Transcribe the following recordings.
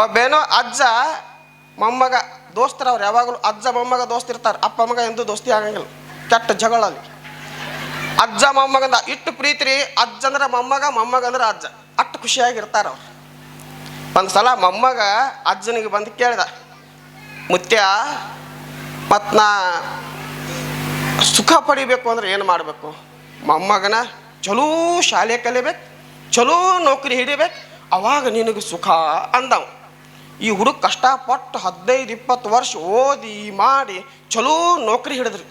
ಒಬ್ಬೇನೋ ಅಜ್ಜ, ಮೊಮ್ಮಗ ದೋಸ್ತರ ಅವ್ರು ಯಾವಾಗಲೂ ಅಜ್ಜ, ಮೊಮ್ಮಗ ದೋಸ್ತಿರ್ತಾರೆ ಅಪ್ಪ, ಮಗ ಎಂದು ದೋಸ್ತಿ ಆಗಂಗಿಲ್ಲ. ಕೆಟ್ಟ ಜಗಳಲ್ಲಿ ಅಜ್ಜ, ಮೊಮ್ಮಗಂದ ಇಟ್ಟು ಪ್ರೀತಿ ರೀ ಅಜ್ಜ ಅಂದ್ರೆ ಮೊಮ್ಮಗ ಮೊಮ್ಮಗ ಅಂದ್ರೆ ಅಜ್ಜ. ಅಷ್ಟು ಖುಷಿಯಾಗಿರ್ತಾರ ಅವ್ರು. ಒಂದು ಸಲ ಮೊಮ್ಮಗ ಅಜ್ಜನಿಗೆ ಬಂದು ಕೇಳಿದ ಮುತ್ಯ ಮತ್ತು ನಾ ಸುಖ ಪಡಿಬೇಕು ಅಂದ್ರೆ ಏನು ಮಾಡಬೇಕು? ಮೊಮ್ಮಗನ ಚಲೋ ಶಾಲೆ ಕಲಿಬೇಕು, ಚಲೋ ನೌಕರಿ ಹಿಡಿಬೇಕು, ಅವಾಗ ನಿನಗೆ ಸುಖ ಅಂದವ. ಈ ಹುಡುಗ ಕಷ್ಟಪಟ್ಟು ಹದಿನೈದು, ಇಪ್ಪತ್ತು ವರ್ಷ ಓದಿ ಮಾಡಿ ಚಲೋ ನೌಕರಿ ಹಿಡಿದ್ರಿ.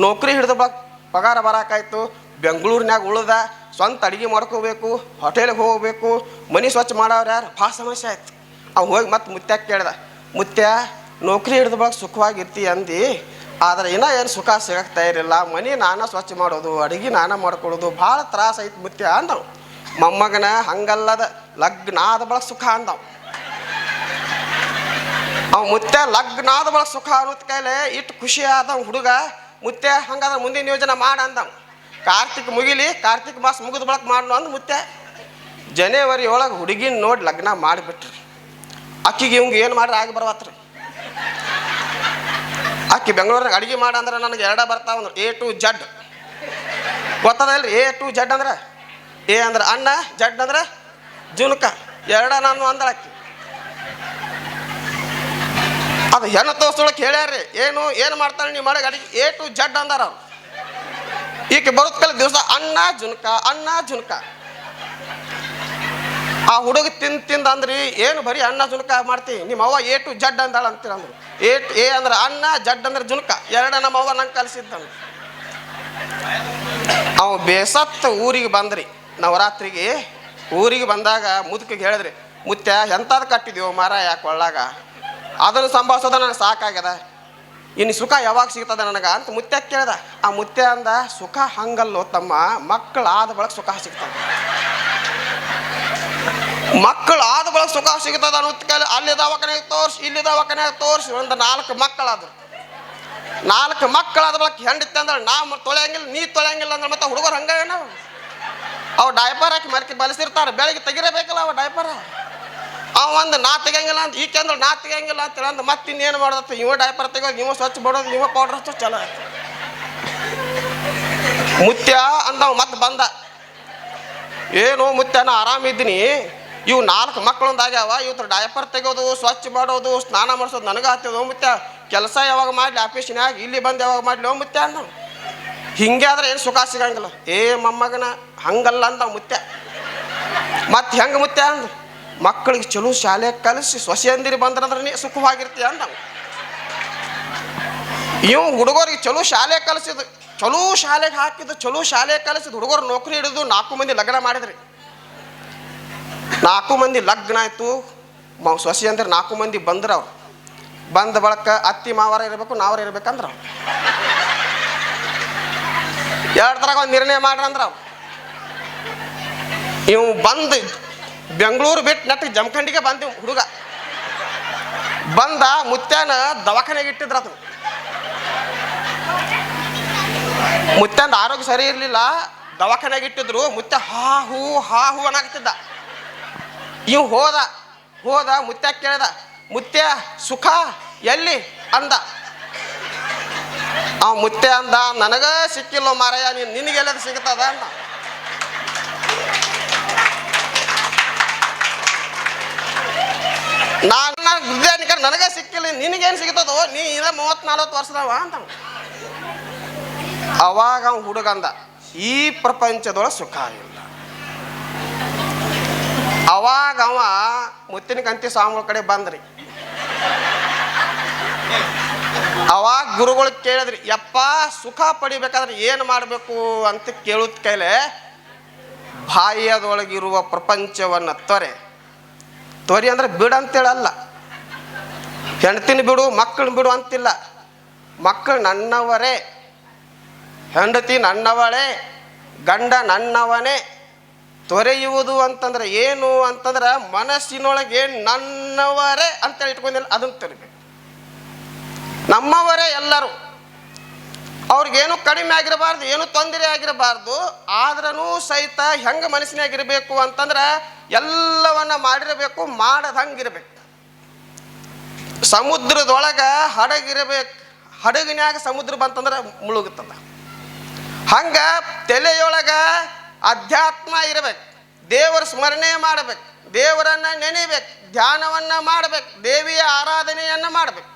ನೌಕರಿ ಹಿಡಿದ ಬ ಪಗಾರ ಬರಾಕಾಯ್ತು. ಬೆಂಗಳೂರಿನಾಗ ಉಳ್ದ, ಸ್ವಂತ ಅಡುಗೆ ಮಾಡ್ಕೋಬೇಕು, ಹೋಟೆಲ್ಗೆ ಹೋಗಬೇಕು, ಮನೆ ಸ್ವಚ್ಛ ಮಾಡೋರು ಯಾರು? ಭಾಳ ಸಮಸ್ಯೆ ಆಯ್ತು. ಅವ್ನು ಹೋಗಿ ಮತ್ತೆ ಮುತ್ಯಾಗ ಕೇಳ್ದ ಮುತ್ಯ ನೌಕರಿ ಹಿಡಿದ ಬಳಕ ಸುಖವಾಗಿರ್ತಿ ಅಂದು. ಆದರೆ ಇನ್ನೂ ಏನು ಸುಖ ಸಿಗಕ್ತಾ ಇರಲಿಲ್ಲ. ಮನೆ ನಾನ ಸ್ವಚ್ಛ ಮಾಡೋದು, ಅಡುಗೆ ನಾನ ಮಾಡ್ಕೊಳ್ಳೋದು ಭಾಳ ತ್ರಾಸ ಐತಿ ಮುತ್ಯ ಅಂದವು ಮೊಮ್ಮಗನ ಹಂಗಲ್ಲದ ಲಗ್ನ ಆದ ಬಳಕ ಸುಖ ಅಂದವ್. ಅವ ಮುತ್ತೆ ಲಗ್ನ ಆದ ಬಳಕ ಸುಖ ಅನ್ನೋದ್ ಕೈಲೆ ಇಟ್ಟು ಖುಷಿ ಆದ ಹುಡುಗ, ಮುತ್ತೆ ಹಂಗಾದ್ರೆ ಮುಂದಿನ ಯೋಜನೆ ಮಾಡ ಅಂದ ಕಾರ್ತಿಕ್ ಮುಗಿಲಿ, ಕಾರ್ತಿಕ್ ಮಾಸ ಮುಗಿದ ಬಳಕ ಮಾಡ್ನು ಅಂದ್ ಮುತ್ತೆ. ಜನವರಿ ಒಳಗೆ ಹುಡುಗಿನ ನೋಡಿ ಲಗ್ನ ಮಾಡಿಬಿಟ್ರಿ. ಅಕ್ಕಿಗೆ ಇವಂಗೆ ಏನು ಮಾಡ್ರಿ ಆಗಿ ಬರವತ್ರಿ. ಅಕ್ಕಿ ಅಡಿಗೆ ಮಾಡ ಅಂದ್ರೆ ನನಗೆ ಎರಡ ಬರ್ತಾವ ಅಂದ್ರೆ. A to Z. ಗೊತ್ತದಲ್ರಿ A to Z ಅಂದ್ರೆ? ಎ ಅಂದ್ರೆ ಅಣ್ಣ ಜಡ್ ಅಂದ್ರೆ ಜುನ್ಕ. ಎರಡ ನಾನು ಅಂದಳ ಅಕ್ಕಿ ಅದು ಹೆಣ್ಣು ತೋರ್ಸೊಳಕ್ಕೆ ಹೇಳ್ಯಾರ್ರಿ, ಏನು ಏನು ಮಾಡ್ತಾಳೆ ನೀವು ಮಾಡಿ ಅಡಿಗೆ ಎ ಟು ಜಡ್ ಅಂದಾರ ಅವ್ರು. ಈಕೆ ಬರುತ್ತ ಕಲ ದಿವಸ ಅನ್ನ, ಜುನ್ಕ ಅನ್ನ, ಜುನ್ಕ. ಆ ಹುಡುಗ ತಿಂದು ತಿಂದ ಅಂದ್ರಿ, ಏನು ಬರೀ ಅನ್ನ, ಜುನ್ಕ ಮಾಡ್ತಿ? ನಿಮ್ಮ ಅವ್ವ ಏ ಟು ಜಡ್ ಅಂದಾಳ ಅಂತೀರ ಅಂದ್ರು. ಎ ಏ ಅಂದ್ರೆ ಅನ್ನ ಜಡ್ ಅಂದ್ರೆ ಜುನ್ಕ. ಎರಡ ನಮ್ಮ ಅವ್ವ ನಂಗೆ ಕಲಿಸಿದ್ದಂಗೆ ಅವ ಬೇಸತ್ತ ಊರಿಗೆ ಬಂದ್ರಿ. ನವರಾತ್ರಿಗೆ ಊರಿಗೆ ಬಂದಾಗ ಮುದುಕಿಗೆ ಹೇಳಿದ್ರಿ ಮುತ್ಯ ಎಂಥದ್ದು ಕಟ್ಟಿದ್ಯೋ ಮಾರ ಯಾಕೆ ಒಳ್ಳಾಗ ಅದನ್ನು ಸಂಭಾಳಿಸೋದ ನನಗೆ ಸಾಕಾಗ್ಯದ. ಇನ್ನು ಸುಖ ಯಾವಾಗ ಸಿಗ್ತದೆ ನನಗೆ ಅಂತ ಮುತ್ಯ ಕೇಳ್ದ. ಆ ಮುತ್ಯ ಅಂದ ಸುಖ ಹಂಗಲ್ಲೋ ತಮ್ಮ ಮಕ್ಕಳು ಆದ ಬಳಕ ಸುಖ ಸಿಗ್ತದೆ. ಮಕ್ಕಳು ಆದ ಬಳಕ ಸುಖ ಸಿಗ್ತದ ಅನ್ನೋದ್ ಕೇಳಿ ಅಲ್ಲಿ ದವಾಖಾನೆಗೆ ತೋರಿಸಿ, ಇಲ್ಲಿ ದವಾಖಾನೆಗೆ ತೋರ್ಸಿ ಒಂದು ನಾಲ್ಕು ಮಕ್ಕಳಾದ್ರು. ನಾಲ್ಕು ಮಕ್ಕಳಾದ ಬಳಕ ಹೆಂಡತಿ ಅಂದ್ರೆ ನಾ ಮ- ತೊಳೆಯಂಗಿಲ್ಲ, ನೀ ತೊಳೆಯಂಗಿಲ್ಲ ಅಂದ್ರೆ ಮತ್ತೆ ಹುಡುಗರು ಹಂಗ ಏನೋ ಅವು ಡೈಪರ್ ಹಾಕಿ ಮರಕ್ಕೆ ಬಲಿಸಿರ್ತಾರೆ, ಬೆಳಗ್ಗೆ ತೆಗಿರಬೇಕಲ್ಲ ಅವ ಡೈಪರ್ ಅವ ಒಂದು ನಾ ತೆಗಿಯಂಗಿಲ್ಲ ಅಂತ, ಈಕೆ ಅಂದ್ರೆ ನಾ ತೆಗಿಯಂಗಿಲ್ಲ ಅಂತ ಅಂದ್ರೆ ಮತ್ತೆ ಇನ್ನೇನು ಮಾಡೋದತ್ತ ಇವ ಡೈಪರ್ ತೆಗೋದು ಇವ ಸ್ವಚ್ಛ ಬಿಡೋದು, ಇವ ಪೌಡರ್ ಹಚ್ಚೋ ಚಲೋ ಆಯ್ತು. ಮುತ್ಯ ಅಂದವ ಮತ್ತೆ ಬಂದ. ಏನು ಮುತ್ಯ, ನಾ ಆರಾಮಿದ್ದೀನಿ ಇವು ನಾಲ್ಕು ಮಕ್ಕಳೊಂದಾಗ್ಯಾವ ಇವತ್ತು ಡೈಪರ್ ತೆಗೋದು ಸ್ವಚ್ಛ ಮಾಡೋದು ಸ್ನಾನ ಮಾಡಿಸೋದು ನನಗೆ ಆಗ್ತದೆ ಮುತ್ಯ, ಕೆಲಸ ಯಾವಾಗ ಮಾಡಲಿ? ಆಫೀಸಿನಾಗ ಇಲ್ಲಿ ಬಂದು ಯಾವಾಗ ಮಾಡಲಿ? ಮುತ್ಯ ಅಂದ. ಹಿಂಗೆ ಆದ್ರೆ ಏನು ಸುಖ ಸಿಗಂಗಿಲ್ಲ. ಏ ಮೊಮ್ಮಗನ, ಹಂಗಲ್ಲ ಅಂದ ಮುತ್ಯ. ಮತ್ತೆ ಹೆಂಗೆ ಮುತ್ಯ ಅಂದ? ಮಕ್ಕಳಿಗೆ ಚಲೋ ಶಾಲೆ ಕಲಿಸಿ ಸೊಸೆಯಂದಿರಿ ಬಂದ್ರಂದ್ರೆ ಸುಖವಾಗಿರ್ತೀಯ ಅಂದ ಇವ್ ಹುಡುಗರಿಗೆ ಚಲೋ ಶಾಲೆ ಕಲಿಸಿದ, ಚಲೋ ಶಾಲೆಗೆ ಹಾಕಿದ್ದು ಚಲೋ ಶಾಲೆ ಕಲಿಸಿದ ಹುಡುಗರು ನೌಕರಿ ಹಿಡಿದು ನಾಲ್ಕು ಮಂದಿ ಲಗ್ನ ಮಾಡಿದ್ರಿ. ನಾಲ್ಕು ಮಂದಿ ಲಗ್ನ ಆಯ್ತು ಸೊಸೆ ಅಂದ್ರೆ ನಾಲ್ಕು ಮಂದಿ ಬಂದ್ರ ಅವ್ರು ಬಂದ ಬಳಕ ಅತ್ತಿ ಮಾವರ ಇರಬೇಕು, ನಾವರ ಇರ್ಬೇಕಂದ್ರ ಎರಡು ಥರ ಒಂದು ನಿರ್ಣಯ ಮಾಡ್ರಂದ್ರ ಅವ್ರು ಇವು ಬಂದು ಬೆಂಗಳೂರು ಬಿಟ್ಟು ನಟ್ಟಿಗೆ ಜಮಖಂಡಿಗೆ ಬಂದೆವು ಹುಡುಗ. ಬಂದ ಮುತ್ಯಾನ ದವಾಖಾನೆಗೆ ಇಟ್ಟಿದ್ರ ಅದು. ಮುತ್ಯಂದ ಆರೋಗ್ಯ ಸರಿ ಇರಲಿಲ್ಲ, ದವಾಖಾನೆಗೆ ಇಟ್ಟಿದ್ರು, ಮುತ್ಯ ಹಾ ಹೂ ಹಾ ಹೂ ಅನ್ನಾಗ್ತಿದ್ದ ಇವ್ ಹೋದ ಹೋದ ಮುತ್ಯ ಕೇಳ್ದ, ಮುತ್ಯ ಸುಖ ಎಲ್ಲಿ ಅಂದ. ಆ ಮುತ್ಯ ಅಂದ, ನನಗ ಸಿಕ್ಕಿಲ್ಲ ಮಾರಯ್ಯ ನೀನು ನಿನಗೆಲ್ಲದ ಸಿಗ್ತದ ಅಂದ. ನಾನು ವಿದ್ಯಾನಿಕ ನನಗೆ ಸಿಕ್ಕಿಲ್ಲ, ನಿನಗೇನು ಸಿಗ್ತದೋ, ನೀ ಇದ ಮೂವತ್ತು ನಲ್ವತ್ತು ವರ್ಷದವ ಅಂತ. ಅವಾಗ ಅವ ಹುಡುಗಂದ, ಈ ಪ್ರಪಂಚದೊಳಗೆ ಸುಖ ಇಲ್ಲ. ಅವಾಗ ಅವ ಮುತ್ತಿನ ಕಂತಿ ಸ್ವಾಮಿಗಳ ಕಡೆ ಬಂದ್ರಿ. ಅವಾಗ ಗುರುಗಳು ಕೇಳಿದ್ರಿ, ಯಪ್ಪ, ಸುಖ ಪಡಿಬೇಕಾದ್ರೆ ಏನು ಮಾಡಬೇಕು? ಅಂತ ಕೇಳುತ್ತ ಕೈಲೆ, ಬಾಯಿಯದೊಳಗಿರುವ ಪ್ರಪಂಚವನ್ನು ತೊರೆ. ತೊರಿ ಅಂದ್ರೆ ಬಿಡು ಅಂತೇಳಲ್ಲ. ಹೆಂಡ್ತಿನ ಬಿಡು, ಮಕ್ಕಳನ್ನ ಬಿಡು ಅಂತಿಲ್ಲ. ಮಕ್ಕಳು ನನ್ನವರೇ, ಹೆಂಡತಿ ನನ್ನವಳೇ, ಗಂಡ ನನ್ನವನೇ, ತೊರೆಯುವುದು ಅಂತಂದ್ರೆ ಏನು ಅಂತಂದ್ರೆ ಮನಸ್ಸಿನೊಳಗೆ ನನ್ನವರೇ ಅಂತೇಳಿ ಇಟ್ಕೊಂಡಿಲ್ಲ, ಅದನ್ನು ತೊರಿಬೇಕು ನಮ್ಮವರೇ ಎಲ್ಲರೂ. ಅವ್ರಿಗೇನು ಕಡಿಮೆ ಆಗಿರಬಾರ್ದು, ಏನು ತೊಂದರೆ ಆಗಿರಬಾರ್ದು ಆದ್ರೂ ಸಹಿತ ಹೆಂಗೆ ಮನಸ್ಸಿನಾಗಿರಬೇಕು ಅಂತಂದ್ರೆ ಎಲ್ಲವನ್ನ ಮಾಡಿರಬೇಕು, ಮಾಡದಂಗಿರ್ಬೇಕು. ಸಮುದ್ರದೊಳಗ ಹಡಗಿರಬೇಕು, ಹಡಗಿನ್ಯಾಗ ಸಮುದ್ರ ಬಂತಂದ್ರೆ ಮುಳುಗುತ್ತದ. ಹಂಗ ತಲೆಯೊಳಗ ಅಧ್ಯಾತ್ಮ ಇರಬೇಕು, ದೇವರ ಸ್ಮರಣೆ ಮಾಡಬೇಕು, ದೇವರನ್ನ ನೆನೆಬೇಕು, ಧ್ಯಾನವನ್ನ ಮಾಡಬೇಕು, ದೇವಿಯ ಆರಾಧನೆಯನ್ನ ಮಾಡಬೇಕು.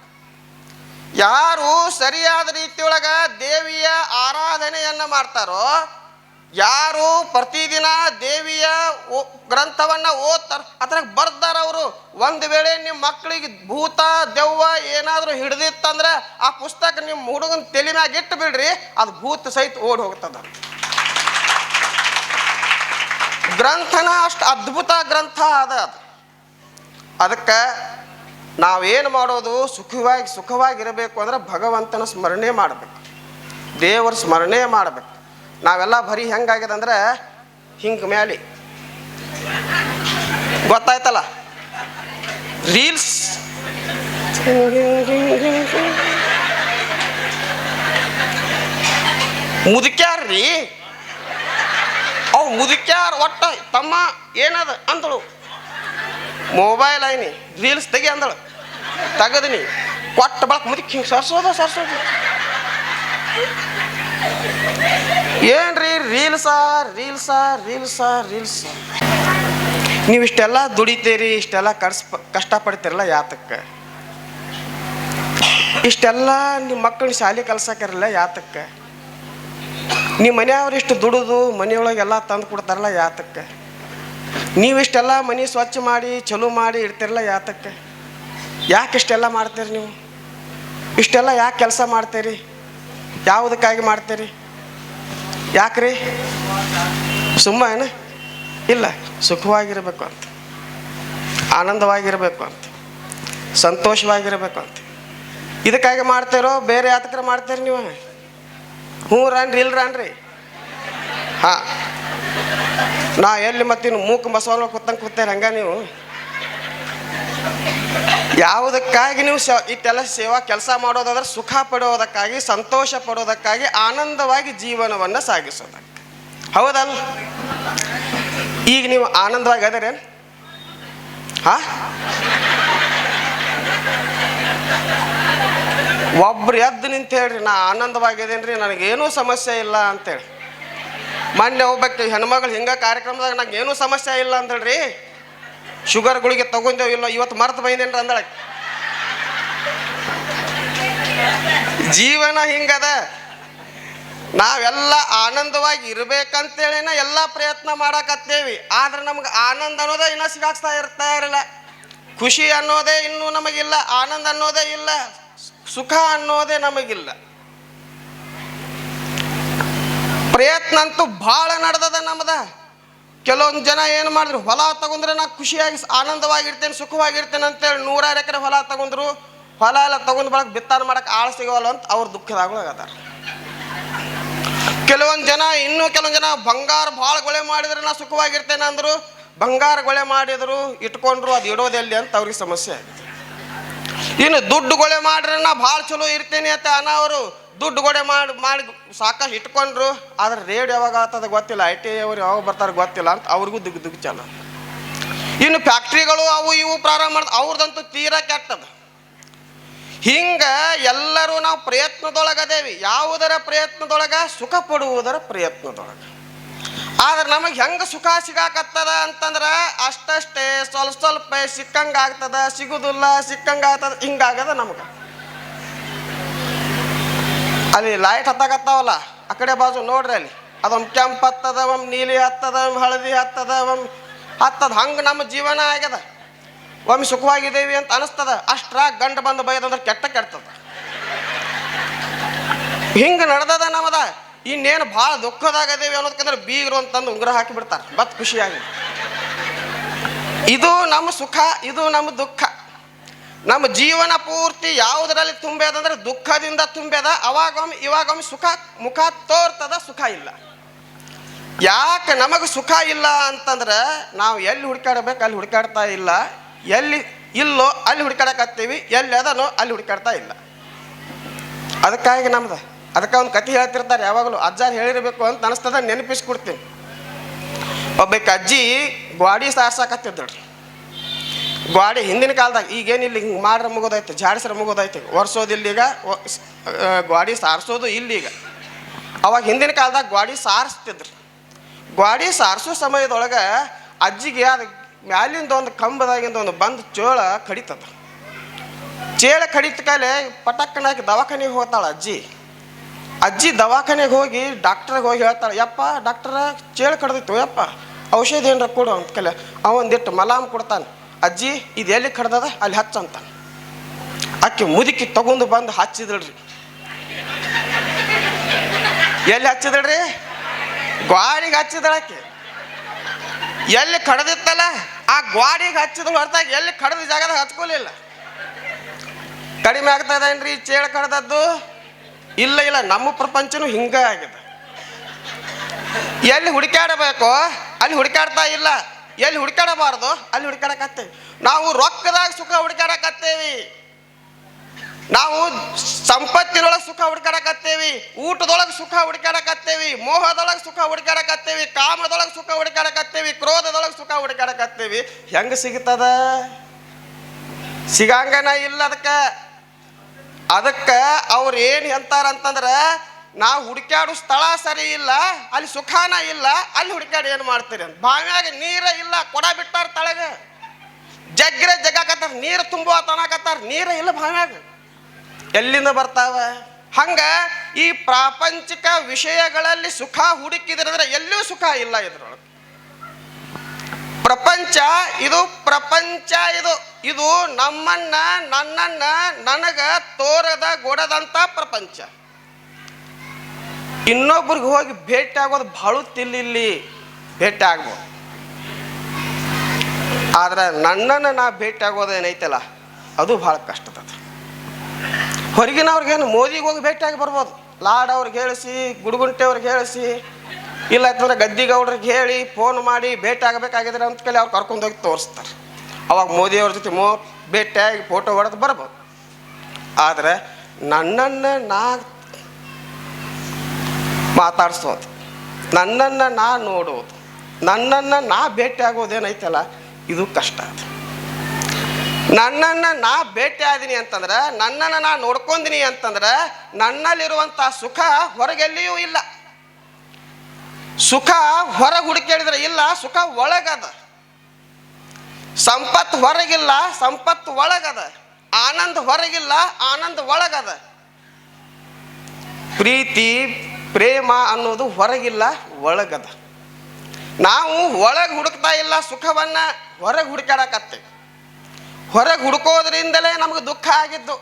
ಯಾರು ಸರಿಯಾದ ರೀತಿಯೊಳಗ ದೇವಿಯ ಆರಾಧನೆಯನ್ನ ಮಾಡ್ತಾರೋ, ಯಾರು ಪ್ರತಿದಿನ ದೇವಿಯ ಗ್ರಂಥವನ್ನ ಓದ್ತಾರ, ಅದ್ರಾಗ ಬರ್ದಾರ ಅವರು. ಒಂದು ವೇಳೆ ನಿಮ್ಮ ಮಕ್ಕಳಿಗೆ ಭೂತ, ದೆವ್ವ ಏನಾದರೂ ಹಿಡಿದಿತ್ತಂದ್ರೆ ಆ ಪುಸ್ತಕ ನಿಮ್ಮ ಹುಡುಗನ ತಲೆ ಮ್ಯಾಗ ಇಟ್ಟು ಬಿಡ್ರಿ, ಅದು ಭೂತ ಸಹಿತ ಓಡಿ ಹೋಗ್ತದ. ಗ್ರಂಥನ ಅಷ್ಟು ಅದ್ಭುತ ಗ್ರಂಥ ಅದ ಅದು. ಅದಕ್ಕೆ ನಾವೇನು ಮಾಡೋದು? ಸುಖವಾಗಿ ಸುಖವಾಗಿರಬೇಕು ಅಂದ್ರೆ ಭಗವಂತನ ಸ್ಮರಣೆ ಮಾಡಬೇಕು. ದೇವರ ಸ್ಮರಣೆ ಮಾಡಬೇಕು. ನಾವೆಲ್ಲ ಬರೀ ಹೆಂಗಾಗ್ಯದ ಅಂದ್ರೆ ಹಿಂಗೆ ಮೇಲೆ ಗೊತ್ತಾಯ್ತಲ್ಲ? ರೀಲ್ಸ್. ಮುದುಕ್ಯಾರ್ರಿ ಅವು ಮುದುಕ್ಯಾರ ಒಟ್ಟ ತಮ್ಮ ಏನದ ಅಂದಳು. ಮೊಬೈಲ್ ಐನಿ ರೀಲ್ಸ್ ತೆಗಿ ಅಂದಳು. ತೆಗದಿನಿ. ಕೊಟ್ಟ ಬಳಕ ಮುದಕ್ಕೆ ಹಿಂಗೆ ಸರ್ಸೋದ, ಸರ್ಸೋದು. ಏನ್ರಿ ರೀಲ್ಸ ರೀಲ್ಸ ರೀಲ್ಸ ರೀಲ್ಸ್ ನೀವು ಇಷ್ಟೆಲ್ಲ ದುಡಿತೀರಿ, ಇಷ್ಟೆಲ್ಲ ಕಡ್ಸ್ ಕಷ್ಟಪಡ್ತೀರಲ್ಲ ಯಾತಕ್ಕೆ? ಇಷ್ಟೆಲ್ಲ ನಿಮ್ಮ ಮಕ್ಕಳು ಶಾಲೆ ಕಲ್ಸಕ್ಕಿರಲ್ಲ ಯಾತಕ್ಕೆ? ನಿಮ್ಮ ಮನೆಯವ್ರು ಇಷ್ಟು ದುಡಿದು, ಮನೆಯೊಳಗೆಲ್ಲ ತಂದು ಕೊಡ್ತಾರಲ್ಲ ಯಾತಕ್ಕೆ? ನೀವು ಇಷ್ಟೆಲ್ಲ ಮನೆ ಸ್ವಚ್ಛ ಮಾಡಿ, ಚಲೋ ಮಾಡಿ ಇಡ್ತಿರಲ್ಲ ಯಾತಕ್ಕೆ? ಯಾಕೆ ಇಷ್ಟೆಲ್ಲ ಮಾಡ್ತೀರಿ ನೀವು? ಇಷ್ಟೆಲ್ಲ ಯಾಕೆ ಕೆಲಸ ಮಾಡ್ತೀರಿ? ಯಾವುದಕ್ಕಾಗಿ ಮಾಡ್ತೀರಿ? ಯಾಕ್ರಿ? ಸುಮ್ಮ ಏನು ಇಲ್ಲ, ಸುಖವಾಗಿರಬೇಕು ಅಂತ. ಆನಂದವಾಗಿರಬೇಕು ಅಂತ. ಸಂತೋಷವಾಗಿರಬೇಕು ಅಂತ. ಇದಕ್ಕಾಗಿ ಮಾಡ್ತೀರೋ, ಬೇರೆ ಯಾತಕ್ರ ಮಾಡ್ತೀರಿ ನೀವು? ಹ್ಞೂ ರಾನ್ರಿ ಇಲ್ಲ ರಾನ್ರಿ? ಹಾಂ. ನಾ ಎಲ್ಲಿ ಮತ್ತಿನ್ನು ಮೂಕ ಬಸವನ ಕೂತಂಗೆ ಕೂತೇರಿ ಹಂಗ ನೀವು? ಯಾವುದಕ್ಕಾಗಿ ನೀವು ಇಟ್ಟೆಲ್ಲ ಸೇವಾ ಕೆಲಸ ಮಾಡೋದಾದ್ರೆ ಸುಖ ಪಡೋದಕ್ಕಾಗಿ, ಸಂತೋಷ ಪಡೋದಕ್ಕಾಗಿ, ಆನಂದವಾಗಿ ಜೀವನವನ್ನು ಸಾಗಿಸೋದಕ್ಕೆ. ಹೌದಲ್ಲ? ಈಗ ನೀವು ಆನಂದವಾಗಿ ಅದರೇನು ಹಾ? ಒಬ್ರು ಎದ್ದು ನಿಂತ ಹೇಳ್ರಿ ನಾ ಆನಂದವಾಗಿದ್ದೇನೆ ರೀ ನನಗೇನೂ ಸಮಸ್ಯೆ ಇಲ್ಲ ಅಂತೇಳಿ. ಮೊನ್ನೆ ಒಬ್ಬಕ್ಕೆ ಹೆಣ್ಮಗಳು ಹಿಂಗೆ ಕಾರ್ಯಕ್ರಮದಾಗ ನಂಗೆ ಏನೂ ಸಮಸ್ಯೆ ಇಲ್ಲ ಅಂತ ಹೇಳ್ರಿ ಶುಗರ್ ಗುಳಿಗೆ ತಗೊಂಡೇವು ಇಲ್ಲ, ಇವತ್ತು ಮರ್ತು ಬೈದೇನ್ರ ಅಂದಳ. ಜೀವನ ಹಿಂಗದ. ನಾವೆಲ್ಲ ಆನಂದವಾಗಿ ಇರಬೇಕಂತೇಳಿನ ಎಲ್ಲ ಪ್ರಯತ್ನ ಮಾಡಕತ್ತೇವಿ. ಆದ್ರೆ ನಮ್ಗೆ ಆನಂದ ಅನ್ನೋದೇ ಇನ್ನೂ ಸಿಗಾಕ್ಸ್ತಾ ಇರ್ತಾ ಇರಲ್ಲ. ಖುಷಿ ಅನ್ನೋದೇ ಇನ್ನೂ ನಮಗಿಲ್ಲ, ಆನಂದ ಅನ್ನೋದೇ ಇಲ್ಲ, ಸುಖ ಅನ್ನೋದೇ ನಮಗಿಲ್ಲ. ಪ್ರಯತ್ನ ಅಂತೂ ಭಾಳ ನಡೆದದ ನಮ್ದ ಕೆಲವೊಂದು ಜನ ಏನು ಮಾಡಿದ್ರು, ಹೊಲ ತಗೊಂಡ್ರೆ ನಾ ಖುಷಿಯಾಗಿ ಆನಂದವಾಗಿರ್ತೇನೆ, ಸುಖವಾಗಿರ್ತೇನೆ ಅಂತೇಳಿ ನೂರಾರು ಎಕರೆ ಹೊಲ ತಗೊಂಡ್ರು, ಹೊಲ ಎಲ್ಲ ತಗೊಂಡ್ ಬಳಕ ಬಿತ್ತಾನ ಮಾಡಕ್ಕೆ ಆಳು ಸಿಗೋಲ್ಲ ಅಂತ ಅವ್ರು ದುಃಖದಾಗೊಳಗದಾರ ಕೆಲವೊಂದು ಜನ, ಇನ್ನೂ ಕೆಲವೊಂದು ಜನ ಬಂಗಾರ ಭಾಳ ಗೊಳೆ ಮಾಡಿದ್ರೆ ನಾ ಸುಖವಾಗಿರ್ತೇನೆ ಅಂದರು, ಬಂಗಾರ ಗೊಳೆ ಮಾಡಿದ್ರು, ಇಟ್ಕೊಂಡ್ರು, ಅದು ಇಡೋದೆಲ್ಲಿ ಅಂತ ಅವ್ರಿಗೆ ಸಮಸ್ಯೆ ಆಗಿದೆ. ಇನ್ನು ದುಡ್ಡು ಗೊಳೆ ಮಾಡ್ರೆ ನಾ ಭಾಳ ಚಲೋ ಇರ್ತೇನೆ ಅಂತ ಅನ್ನೋರು ದುಡ್ಡು ಗೋಡೆ ಮಾಡಿ ಮಾಡಿ ಸಾಕಷ್ಟು ಇಟ್ಕೊಂಡ್ರು, ಆದ್ರೆ ರೇಡ್ ಯಾವಾಗ ಆಗ್ತದೆ ಗೊತ್ತಿಲ್ಲ. ಐ ಟಿ ಅವ್ರು ಯಾವಾಗ ಬರ್ತಾರೆ ಗೊತ್ತಿಲ್ಲ ಅಂತ ಅವ್ರಿಗೂ ದುಗ್ಗು ದುಗ್ಗು ಚಲ. ಇನ್ನು ಫ್ಯಾಕ್ಟ್ರಿಗಳು ಅವು ಇವು ಪ್ರಾರಂಭ ಮಾಡ್ದು ಅವ್ರದಂತೂ ತೀರಾ ಕೆಟ್ಟದ. ಹಿಂಗ ಎಲ್ಲರೂ ನಾವು ಪ್ರಯತ್ನದೊಳಗದೇವಿ. ಯಾವುದರ ಪ್ರಯತ್ನದೊಳಗ? ಸುಖ ಪಡುವುದರ ಪ್ರಯತ್ನದೊಳಗೆ. ಆದ್ರೆ ನಮಗೆ ಹೆಂಗೆ ಸುಖ ಸಿಗಾಕತ್ತದ ಅಂತಂದ್ರೆ ಅಷ್ಟಷ್ಟೇ ಸ್ವಲ್ಪ ಸ್ವಲ್ಪ ಸಿಕ್ಕಂಗೆ ಆಗ್ತದ, ಸಿಗುದಿಲ್ಲ ಸಿಕ್ಕಂಗಾಗ್ತದ ಹಿಂಗಾಗದ ನಮ್ಗೆ. ಅಲ್ಲಿ ಲೈಟ್ ಹತ್ತಾಕತ್ತಾವಲ್ಲ? ಆ ಕಡೆ ಬಾಜು ನೋಡ್ರಿ ಅಲ್ಲಿ. ಅದೊಂದು ಕೆಂಪು ಹತ್ತದ ಒಮ್ಮೆ ನೀಲಿ ಹತ್ತದ ಒಮ್ಮೆ ಹಳದಿ ಹತ್ತದ ಒಮ್ಮೆ ಹತ್ತದ ಹಂಗೆ ನಮ್ಮ ಜೀವನ ಆಗ್ಯದ. ಒಮ್ಮೆ ಸುಖವಾಗಿದ್ದೇವಿ ಅಂತ ಅನಿಸ್ತದ. ಅಷ್ಟ್ರಾಗ ಗಂಡ ಬಂದು ಬೈದಂದ್ರೆ ಕೆಟ್ಟ ಕೆಡ್ತದ. ಹಿಂಗೆ ನಡೆದದ ನಮ್ಮದ ಇನ್ನೇನು ಭಾಳ ದುಃಖದಾಗದೇವಿ ಅನ್ನೋದಕ್ಕಂದ್ರೆ ಬೀಗರು ಅಂತಂದು ಉಂಗುರ ಹಾಕಿ ಬಿಡ್ತಾರೆ. ಬತ್ ಖುಷಿಯಾಗಿ. ಇದು ನಮ್ಮ ಸುಖ, ಇದು ನಮ್ಮ ದುಃಖ. ನಮ್ಮ ಜೀವನ ಪೂರ್ತಿ ಯಾವುದರಲ್ಲಿ ತುಂಬ್ಯದಂದ್ರೆ ದುಃಖದಿಂದ ತುಂಬ್ಯದ ಅವಾಗೊಮ್ಮೆ, ಇವಾಗೊಮ್ಮೆ ಸುಖ, ಮುಖ ತೋರ್ತದ, ಸುಖ ಇಲ್ಲ. ಯಾಕೆ ನಮಗೆ ಸುಖ ಇಲ್ಲ ಅಂತಂದ್ರೆ ನಾವು ಎಲ್ಲಿ ಹುಡ್ಕಾಡ್ಬೇಕು, ಅಲ್ಲಿ ಹುಡುಕಾಡ್ತಾ ಇಲ್ಲ. ಎಲ್ಲಿ ಇಲ್ಲೋ, ಅಲ್ಲಿ ಹುಡುಕಾಡಕತ್ತೀವಿ. ಎಲ್ಲಿ ಅದನೋ, ಅಲ್ಲಿ ಹುಡುಕಾಡ್ತಾ ಇಲ್ಲ. ಅದಕ್ಕಾಗಿ ನಮ್ದು, ಅದಕ್ಕೆ ಒಂದು ಕತೆ ಹೇಳ್ತಿರ್ತಾರೆ. ಯಾವಾಗಲೂ ಅಜ್ಜಾರು ಹೇಳಿರಬೇಕು ಅಂತ ಅನಿಸ್ತದ, ನೆನಪಿಸ್ಕೊಡ್ತೀನಿ. ಒಬ್ಬಕ್ಕೆ ಅಜ್ಜಿ ಗ್ವಾಡಿ ಸಾರ್ಸಾಕತ್ತಿದ್ದಳು ಗಾಡಿ ಹಿಂದಿನ ಕಾಲದಾಗ ಈಗೇನಿಲ್ಲ ಹಿಂಗೆ ಮಾಡ್ರೆ ಮುಗೋದೈತೆ ಜಾಡಿಸ್ರೆ ಮುಗೋದಾಯ್ತು, ಒರೆಸೋದಿಲ್ಲ ಈಗ, ಒ- ಸ್- ಗಾಡಿ ಸಾರಿಸೋದು ಇಲ್ಲ ಈಗ. ಅವಾಗ ಹಿಂದಿನ ಕಾಲದಾಗ ಗಾಡಿ ಸಾರಿಸ್ತಿದ್ರು. ಗಾಡಿ ಸಾರಿಸೋ ಸಮಯದೊಳಗೆ ಅಜ್ಜಿಗೆ ಅದು ಮ್ಯಾಲಿಂದ ಒಂದು ಕಂಬದಾಗಿಂದ ಒಂದು ಬಂದು ಚೋಳ ಕಡಿತದ. ಚೇಳ ಕಡಿತ ಕಾಲೆ ಪಟಕ್ಕನಾಗಿ ದವಾಖಾನೆಗೆ ಹೋಗ್ತಾಳೆ ಅಜ್ಜಿ. ಅಜ್ಜಿ ದವಾಖಾನೆಗೆ ಹೋಗಿ ಡಾಕ್ಟ್ರಿಗೆ ಹೋಗಿ ಹೇಳ್ತಾಳೆ, ಯಪ್ಪ ಡಾಕ್ಟ್ರ, ಚೇಳು ಕಡ್ದಿತ್ತು ಯಪ್ಪ, ಔಷಧಿ ಏನರ ಕೊಡು ಅಂತ ಕಲೆ. ಅವಂದಿಟ್ಟು ಮಲಾಮ್ ಕೊಡ್ತಾನೆ. ಅಜ್ಜಿ, ಇದು ಎಲ್ಲಿ ಕಡ್ದದ? ಅಲ್ಲಿ ಹಚ್ಚಂತ ಆಕೆ ಮುದುಕಿ ತಗೊಂಡು ಬಂದು ಹಚ್ಚಿದಳ್ರಿ ಎಲ್ಲಿ ಹಚ್ಚಿದಳ್ರಿ ಗ್ವಾಡಿಗೆ ಹಚ್ಚಿದಳಕ್ಕೆ ಎಲ್ಲಿ ಕಡ್ದಿತ್ತಲ್ಲ? ಆ ಗ್ವಾಡಿಗೆ ಹಚ್ಚಿದ ಹೊರತಾಗ ಎಲ್ಲಿ ಕಡ್ದ ಜಾಗದಾಗ ಹಚ್ಕೊಲಿಲ್ಲ. ಕಡಿಮೆ ಆಗ್ತದೇನ್ರಿ ಚೇಳು ಕಡ್ದದ್ದು? ಇಲ್ಲ ಇಲ್ಲ, ನಮ್ಮ ಪ್ರಪಂಚನೂ ಹಿಂಗ ಆಗಿದೆ. ಎಲ್ಲಿ ಹುಡುಕಾಡಬೇಕು ಅಲ್ಲಿ ಹುಡುಕಾಡ್ತಾ ಇಲ್ಲ. ಎಲ್ಲಿ ಹುಡ್ಕಾಡಬಾರ್ದು ಅಲ್ಲಿ ಹುಡ್ಕಾಡಕತ್ತೇವೆ ನಾವು ರೊಕ್ಕದಾಗ ಸುಖ ಹುಡ್ಕಾಡಕತ್ತೇವಿ ನಾವು ಸಂಪತ್ತಿನೊಳಗೆ ಸುಖ ಹುಡ್ಕಾಡಕತ್ತೇವಿ ಊಟದೊಳಗೆ ಸುಖ ಹುಡ್ಕಾಡಕತ್ತೇವಿ ಮೋಹದೊಳಗೆ ಸುಖ ಹುಡ್ಕಾಡಕತ್ತೇವಿ ಕಾಮದೊಳಗೆ ಸುಖ ಹುಡ್ಕಾಡಕತ್ತೇವಿ ಕ್ರೋಧದೊಳಗೆ ಸುಖ ಹುಡ್ಕಾಡಕತ್ತೇವಿ ಹೆಂಗೆ ಸಿಗ್ತದ? ಸಿಗಂಗನ ಇಲ್ಲ ಅದಕ್ಕೆ. ಅದಕ್ಕೆ ಅವ್ರು ಏನು ಅಂತಾರಂತಂದ್ರೆ ನಾವು ಹುಡುಕ್ಯಾಡೋ ಸ್ಥಳ ಸರಿ ಇಲ್ಲ, ಅಲ್ಲಿ ಸುಖಾನ ಇಲ್ಲ, ಅಲ್ಲಿ ಹುಡುಕ್ಯಾಡಿ ಏನು ಮಾಡ್ತೀರಿ ಅಂತ. ಬಾವ್ಯಾಗ ನೀರ ಇಲ್ಲ, ಕೊಡ ಬಿಟ್ಟಾರ ತಳಗ. ಜಗ್ರೆ ಜಗ್ಗಾಕತ್ತಾರ ನೀರು ತುಂಬುವ ತನಕತ್ತಾರ, ನೀರ ಇಲ್ಲ ಬಾವ್ಯಾಗ. ಎಲ್ಲಿಂದ ಬರ್ತಾವ? ಹಂಗ ಈ ಪ್ರಾಪಂಚಿಕ ವಿಷಯಗಳಲ್ಲಿ ಸುಖ ಹುಡುಕಿದ್ರಂದ್ರೆ ಎಲ್ಲೂ ಸುಖ ಇಲ್ಲ ಇದ್ರೊಳಗೆ. ಪ್ರಪಂಚ, ಇದು ಪ್ರಪಂಚ, ಇದು ಇದು ನಮ್ಮನ್ನ, ನನ್ನನ್ನ ನನಗ ತೋರದ ಗೊಡದಂತ ಪ್ರಪಂಚ. ಇನ್ನೊಬ್ರಿಗೆ ಹೋಗಿ ಭೇಟಿ ಆಗೋದು ಬಹಳ ಇಲ್ಲಿ. ಭೇಟಿ ಆಗ್ಬೋದು. ಆದ್ರೆ ನನ್ನನ್ನು ನಾ ಭೇಟಿ ಆಗೋದು ಏನೈತಲ್ಲ, ಅದು ಭಾಳ ಕಷ್ಟದ ಹೊರಗಿನವ್ರಿಗೇನು ಮೋದಿಗೆ ಹೋಗಿ ಭೇಟಿಯಾಗಿ ಬರ್ಬೋದು. ಲಾಡ್ ಅವ್ರಿಗೆ ಹೇಳಿಸಿ, ಗುಡುಗುಂಟೆ ಅವ್ರಿಗೆ ಹೇಳಿಸಿ, ಇಲ್ಲ ಅಂತಂದ್ರೆ ಗದ್ದಿಗೌಡ್ರಿಗೆ ಹೇಳಿ ಫೋನ್ ಮಾಡಿ ಭೇಟಿ ಆಗಬೇಕಾಗಿದ್ರೆ ಅಂತ ಕೇಳಿ ಅವ್ರು ಕರ್ಕೊಂಡೋಗಿ ತೋರಿಸ್ತಾರೆ. ಅವಾಗ ಮೋದಿಯವ್ರ ಜೊತೆ ಮೋ, ಭೇಟಿಯಾಗಿ ಫೋಟೋ ಹೊಡೆದು ಬರ್ಬೋದು. ಆದರೆ ನನ್ನನ್ನು ನಾ ಮಾತಾಡ್ಸೋದು. ನನ್ನನ್ನು ನಾ ನೋಡೋದು. ನನ್ನನ್ನು ನಾ ಭೇಟಿ ಆಗೋದೇನೈತಲ್ಲ ಇದು ಕಷ್ಟ ಅದು. ನನ್ನನ್ನು ನಾ ಭೇಟಿ ಆದೀನಿ ಅಂತಂದ್ರೆ, ನನ್ನನ್ನು ನಾ ನೋಡ್ಕೊಂದಿನಿ ಅಂತಂದ್ರೆ ನನ್ನಲ್ಲಿರುವಂಥ ಸುಖ ಹೊರಗೆಲ್ಲಿಯೂ ಇಲ್ಲ. ಸುಖ ಹೊರಗೆ ಹುಡುಕಿಡಿದ್ರೆ ಇಲ್ಲ, ಸುಖ ಒಳಗದ. ಸಂಪತ್ತು ಹೊರಗಿಲ್ಲ, ಸಂಪತ್ತು ಒಳಗದ. ಆನಂದ ಹೊರಗಿಲ್ಲ, ಆನಂದ ಒಳಗದ. ಪ್ರೀತಿ ಪ್ರೇಮ ಅನ್ನೋದು ಹೊರಗಿಲ್ಲ, ಒಳಗದ. ನಾವು ಒಳಗೆ ಹುಡುಕ್ತಾ ಇಲ್ಲ, ಸುಖವನ್ನ ಹೊರಗೆ ಹುಡುಕಾಡಕತ್ತೇವೆ ಹೊರಗೆ ಹುಡುಕೋದ್ರಿಂದಲೇ ನಮಗೆ ದುಃಖ ಆಗಿದ್ದು.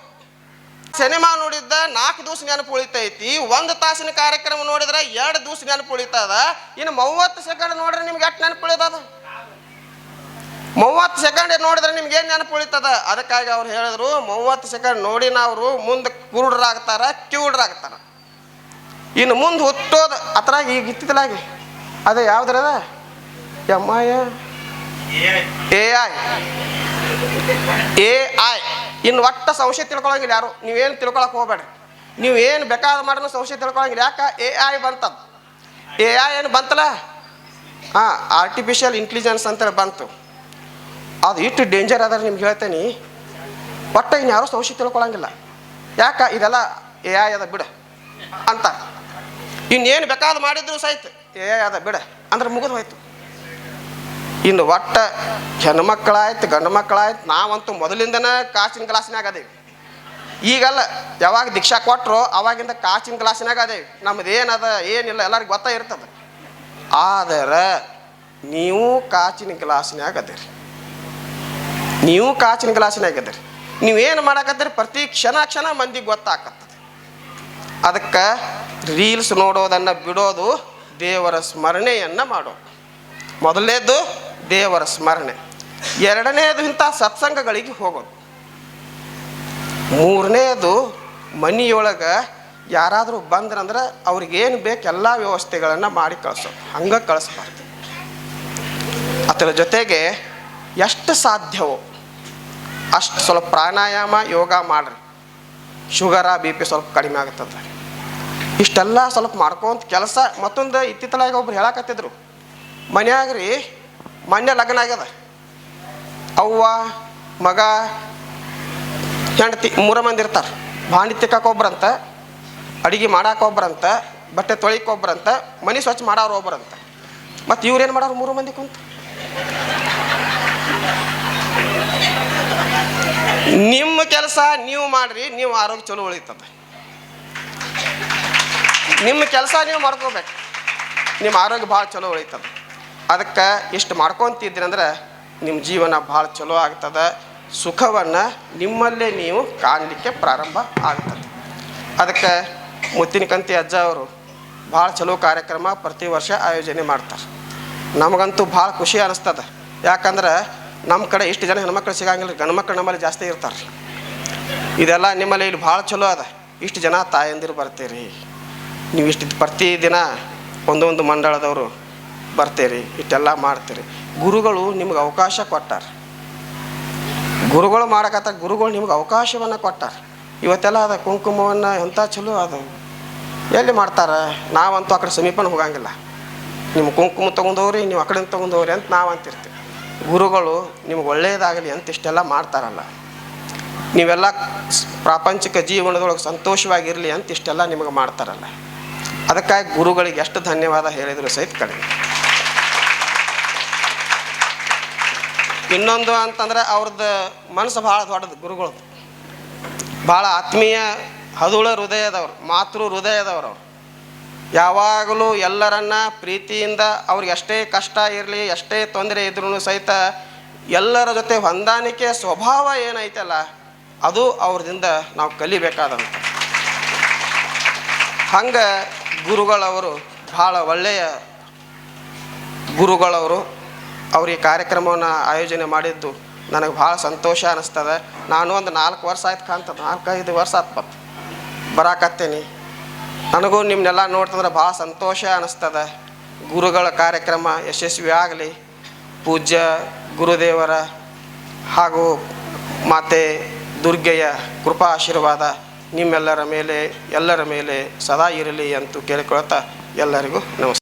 ಸಿನಿಮಾ ನೋಡಿದ್ದ ನಾಲ್ಕು ದಿವಸ ನೆನಪು ಉಳಿತೈತಿ, ಒಂದು ತಾಸಿನ ಕಾರ್ಯಕ್ರಮ ನೋಡಿದ್ರೆ ಎರಡು ದಿವಸ ನೆನಪು ಉಳಿತದ. ಇನ್ನು ಮೂವತ್ತು ಸೆಕೆಂಡ್ ನೋಡಿದ್ರೆ ನಿಮ್ಗೆ ಎಷ್ಟು ನೆನಪು ಉಳಿತದ? ಮೂವತ್ತು ಸೆಕೆಂಡ್ ನೋಡಿದ್ರೆ ನಿಮ್ಗೆ ಏನು ನೆನಪು ಉಳಿತದ? ಅದಕ್ಕಾಗಿ ಅವ್ರು ಹೇಳಿದ್ರು, ಮೂವತ್ತು ಸೆಕೆಂಡ್ ನೋಡಿನ ಅವರು ಮುಂದೆ ಕುರುಡ್ರಾಗ್ತಾರ, ಕಿವುಡ್ರಾಗ್ತಾರ. ಇನ್ನು ಮುಂದೆ ಹುಟ್ಟೋದು ಅತ್ರಾಗ ಈಗ ಇತ್ತಿತ್ತಲಾಗಿ ಅದೇ ಯಾವ್ದ್ರದ M I A I A I ಇನ್ನು ಒಟ್ಟ ಸಂಶಯ ತಿಳ್ಕೊಳಂಗಿಲ್ಲ ಯಾರು. ನೀವೇನು ತಿಳ್ಕೊಳಕ್ ಹೋಗ್ಬೇಡ್ರಿ. ನೀವು ಏನು ಬೇಕಾದ ಮಾಡೋಣ ಸಂಶಯ ತಿಳ್ಕೊಳಂಗಿಲ್ಲ. ಯಾಕೆ? ಎ ಐ ಬಂತದ. ಎ ಐ ಏನು ಬಂತಲ್ಲ? ಹಾಂ ಆರ್ಟಿಫಿಷಿಯಲ್ ಇಂಟೆಲಿಜೆನ್ಸ್ ಅಂತೇಳಿ ಬಂತು. ಅದು ಇಷ್ಟು ಡೇಂಜರ್ ಅದ ನಿಮ್ಗೆ ಹೇಳ್ತೇನೆ. ಒಟ್ಟ ಇನ್ನು ಯಾರೂ ಸಂಶಯ ತಿಳ್ಕೊಳಂಗಿಲ್ಲ. ಯಾಕೆ? ಇದೆಲ್ಲ ಎ ಐ ಅದ ಬಿಡ ಅಂತ. ಇನ್ನೇನು ಬೇಕಾದ ಮಾಡಿದ್ರು ಸಹಿತ. ಏ, ಅದ ಬಿಡ. ಅಂದ್ರೆ ಮುಗಿದು ಹೋಯ್ತು. ಇನ್ನು ಒಟ್ಟ ಹೆಣ್ಮಕ್ಳಾಯ್ತು ಗಂಡು ಮಕ್ಕಳಾಯ್ತು ನಾವಂತೂ ಮೊದಲಿಂದನೇ ಕಾಸಿನ ಗ್ಲಾಸಿನಾಗ ಅದೇವಿ. ಈಗಲ್ಲ ಯಾವಾಗ ದೀಕ್ಷಾ ಕೊಟ್ಟರು ಅವಾಗಿಂದ ಕಾಸಿನ ಗ್ಲಾಸಿನಾಗ ಅದೇವಿ. ನಮ್ದು ಏನದ ಏನಿಲ್ಲ, ಎಲ್ಲರಿಗೂ ಗೊತ್ತ ಇರ್ತದೆ. ಆದರೆ ನೀವು ಕಾಚಿನ ಗ್ಲಾಸ್ನ್ಯಾಗ ಅದೇರಿ. ನೀವು ಕಾಚಿನ ಗ್ಲಾಸ್ನ್ಯಾಗ ಅದೇರಿ. ನೀವೇನು ಮಾಡಾಕತ್ತೀರಿ? ಪ್ರತಿ ಕ್ಷಣ ಕ್ಷಣ ಮಂದಿಗೆ ಗೊತ್ತಾಕತ್ತದೆ. ಅದಕ್ಕೆ ರೀಲ್ಸ್ ನೋಡೋದನ್ನು ಬಿಡೋದು ದೇವರ ಸ್ಮರಣೆಯನ್ನು ಮಾಡೋ. ಮೊದಲನೇದು ದೇವರ ಸ್ಮರಣೆ. ಎರಡನೇದು ಇಂಥ ಸತ್ಸಂಗಗಳಿಗೆ ಹೋಗೋದು. ಮೂರನೇದು ಮನೆಯೊಳಗೆ ಯಾರಾದರೂ ಬಂದ್ರಂದ್ರೆ ಅವ್ರಿಗೇನು ಬೇಕು ಎಲ್ಲ ವ್ಯವಸ್ಥೆಗಳನ್ನು ಮಾಡಿ ಕಳಿಸೋದು ಹಂಗೆ ಕಳಿಸ್ಬಾರ್ದು. ಅದರ ಜೊತೆಗೆ ಎಷ್ಟು ಸಾಧ್ಯವೋ, ಅಷ್ಟು ಸ್ವಲ್ಪ ಪ್ರಾಣಾಯಾಮ ಯೋಗ ಮಾಡ್ರಿ. ಶುಗರ, ಬಿ ಪಿ ಸ್ವಲ್ಪ ಕಡಿಮೆ ಆಗುತ್ತದೆ ಇಷ್ಟೆಲ್ಲ ಸ್ವಲ್ಪ ಮಾಡ್ಕೊಂತ ಕೆಲಸ ಮತ್ತೊಂದು ಇತ್ತಿತ್ತಲಾಗ ಒಬ್ರು ಹೇಳಕತ್ತಿದ್ರು. ಮನ್ಯಾಗ ರೀ ಮೊನ್ನೆ ಲಗ್ನ ಆಗ್ಯದ. ಅವ್ವ, ಮಗ, ಹೆಂಡತಿ ಮೂರ ಮಂದಿ ಇರ್ತಾರೆ. ಭಾಂಡಿ ಅಡುಗೆ ಅಡಿಗೆ ಮಾಡಕ್ಕೆ ಒಬ್ರಂತ, ಬಟ್ಟೆ ತೊಳಿಕೊಬ್ರಂತ ಮನೆ ಸ್ವಚ್ಛ ಮಾಡೋರು ಒಬ್ರಂತ. ಮತ್ತು ಇವ್ರೇನು ಮಾಡೋರು ಮೂರು ಮಂದಿ ಕುಂತ? ನಿಮ್ಮ ಕೆಲಸ ನೀವು ಮಾಡ್ರಿ, ನೀವು ಆರೋಗ್ಯ ಚಲೋ ಉಳಿತದ. ನಿಮ್ಮ ಕೆಲಸ ನೀವು ಮಾಡ್ಕೋಬೇಕು. ನಿಮ್ಮ ಆರೋಗ್ಯ ಭಾಳ ಚಲೋ ಉಳಿತದ. ಅದಕ್ಕೆ ಇಷ್ಟು ಮಾಡ್ಕೊತಿದ್ರಿ ಅಂದ್ರೆ ನಿಮ್ಮ ಜೀವನ ಭಾಳ ಚಲೋ ಆಗ್ತದ. ಸುಖವನ್ನು ನಿಮ್ಮಲ್ಲೇ ನೀವು ಕಾಣಲಿಕ್ಕೆ ಪ್ರಾರಂಭ ಆಗ್ತದೆ. ಅದಕ್ಕೆ ಮುತ್ತಿನಕಂತಿ ಅಜ್ಜ ಅವರು ಭಾಳ ಚಲೋ ಕಾರ್ಯಕ್ರಮ ಪ್ರತಿ ವರ್ಷ ಆಯೋಜನೆ ಮಾಡ್ತಾರೆ. ನಮಗಂತೂ ಭಾಳ ಖುಷಿ ಅನ್ನಿಸ್ತದೆ ಯಾಕಂದ್ರೆ ನಮ್ಮ ಕಡೆ ಇಷ್ಟು ಜನ ಹೆಣ್ಮಕ್ಳು ಸಿಗಂಗಿಲ್ಲ ಗಂಡು ಮಕ್ಕಳು ನಮ್ಮಲ್ಲಿ ಜಾಸ್ತಿ ಇರ್ತಾರೆ. ಇದೆಲ್ಲ ನಿಮ್ಮಲ್ಲಿ ಇಲ್ಲಿ ಭಾಳ ಚಲೋ ಅದ. ಇಷ್ಟು ಜನ ತಾಯಂದಿರು ಬರ್ತೀರಿ. ನೀವು ಇಷ್ಟು ಪ್ರತಿದಿನ ಒಂದೊಂದು ಮಂಡಳದವರು ಬರ್ತೀರಿ, ಇಷ್ಟೆಲ್ಲ ಮಾಡ್ತೀರಿ. ಗುರುಗಳು ನಿಮ್ಗೆ ಅವಕಾಶ ಕೊಟ್ಟಾರೆ. ಗುರುಗಳು ಮಾಡಕತ್ತ ಗುರುಗಳು ನಿಮ್ಗೆ ಅವಕಾಶವನ್ನು ಕೊಟ್ಟಾರ. ಇವತ್ತೆಲ್ಲ ಅದ, ಕುಂಕುಮವನ್ನು ಎಂಥ ಚಲೋ ಅದು. ಎಲ್ಲಿ ಮಾಡ್ತಾರೆ? ನಾವಂತೂ ಆ ಕಡೆ ಸಮೀಪನ ಹೋಗಂಗಿಲ್ಲ. ನಿಮ್ಮ ಕುಂಕುಮ ತೊಗೊಂಡವ್ರಿ, ನೀವು ಆ ಕಡೆಯಿಂದ ತೊಗೊಂಡವ್ರಿ ಅಂತ ನಾವು ಅಂತಿರ್ತೀವಿ ಗುರುಗಳು ನಿಮ್ಗೆ ಒಳ್ಳೆಯದಾಗಲಿ ಅಂತ ಇಷ್ಟೆಲ್ಲ ಮಾಡ್ತಾರಲ್ಲ. ನೀವೆಲ್ಲ ಪ್ರಾಪಂಚಿಕ ಜೀವನದೊಳಗೆ ಸಂತೋಷವಾಗಿರಲಿ ಅಂತ ಇಷ್ಟೆಲ್ಲ ನಿಮಗೆ ಮಾಡ್ತಾರಲ್ಲ. ಅದಕ್ಕಾಗಿ ಗುರುಗಳಿಗೆ ಎಷ್ಟು ಧನ್ಯವಾದ ಹೇಳಿದ್ರು ಸಹಿತ ಕಡಿಮೆ. ಇನ್ನೊಂದು ಅಂತಂದ್ರೆ ಅವ್ರದ್ದು ಮನಸ್ಸು ಭಾಳ ದೊಡ್ಡದು ಗುರುಗಳದ್ದು ಭಾಳ ಆತ್ಮೀಯ ಹದುಳ ಹೃದಯದವರು, ಮಾತೃ ಹೃದಯದವರು ಅವರು. ಯಾವಾಗಲೂ ಎಲ್ಲರನ್ನ ಪ್ರೀತಿಯಿಂದ ಅವ್ರಿಗೆ ಎಷ್ಟೇ ಕಷ್ಟ ಇರಲಿ, ಎಷ್ಟೇ ತೊಂದರೆ ಇದ್ರೂ ಸಹಿತ ಎಲ್ಲರ ಜೊತೆ ಹೊಂದಾಣಿಕೆ ಸ್ವಭಾವ ಏನೈತಲ್ಲ, ಅದು ಅವ್ರದಿಂದ ನಾವು ಕಲಿಬೇಕಾದಂಥ ಹಂಗೆ ಗುರುಗಳವರು ಭಾಳ ಒಳ್ಳೆಯ ಗುರುಗಳವರು. ಅವ್ರ ಈ ಕಾರ್ಯಕ್ರಮವನ್ನು ಆಯೋಜನೆ ಮಾಡಿದ್ದು ನನಗೆ ಭಾಳ ಸಂತೋಷ ಅನ್ನಿಸ್ತದೆ. ನಾನು ಒಂದು ನಾಲ್ಕು ವರ್ಷ ಆಯ್ತು ಕಾಣ್ತದೆ, ನಾಲ್ಕೈದು ವರ್ಷ ಆತ್ ಬತ್ ಬರಾಕತ್ತೇನಿ. ನನಗೂ ನಿಮ್ಮನ್ನೆಲ್ಲ ನೋಡ್ತಂದ್ರೆ ಭಾಳ ಸಂತೋಷ ಅನ್ನಿಸ್ತದೆ. ಗುರುಗಳ ಕಾರ್ಯಕ್ರಮ ಯಶಸ್ವಿ ಆಗಲಿ, ಪೂಜ್ಯ ಗುರುದೇವರ ಹಾಗೂ ಮಾತೆ ದುರ್ಗೆಯ ಕೃಪಾ ಆಶೀರ್ವಾದ. ನಿಮ್ಮೆಲ್ಲರ ಮೇಲೆ ಎಲ್ಲರ ಮೇಲೆ ಸದಾ ಇರಲಿ ಅಂತ ಕೇಳಿಕೊಳ್ತಾ ಎಲ್ಲರಿಗೂ ನಮಸ್ಕಾರ.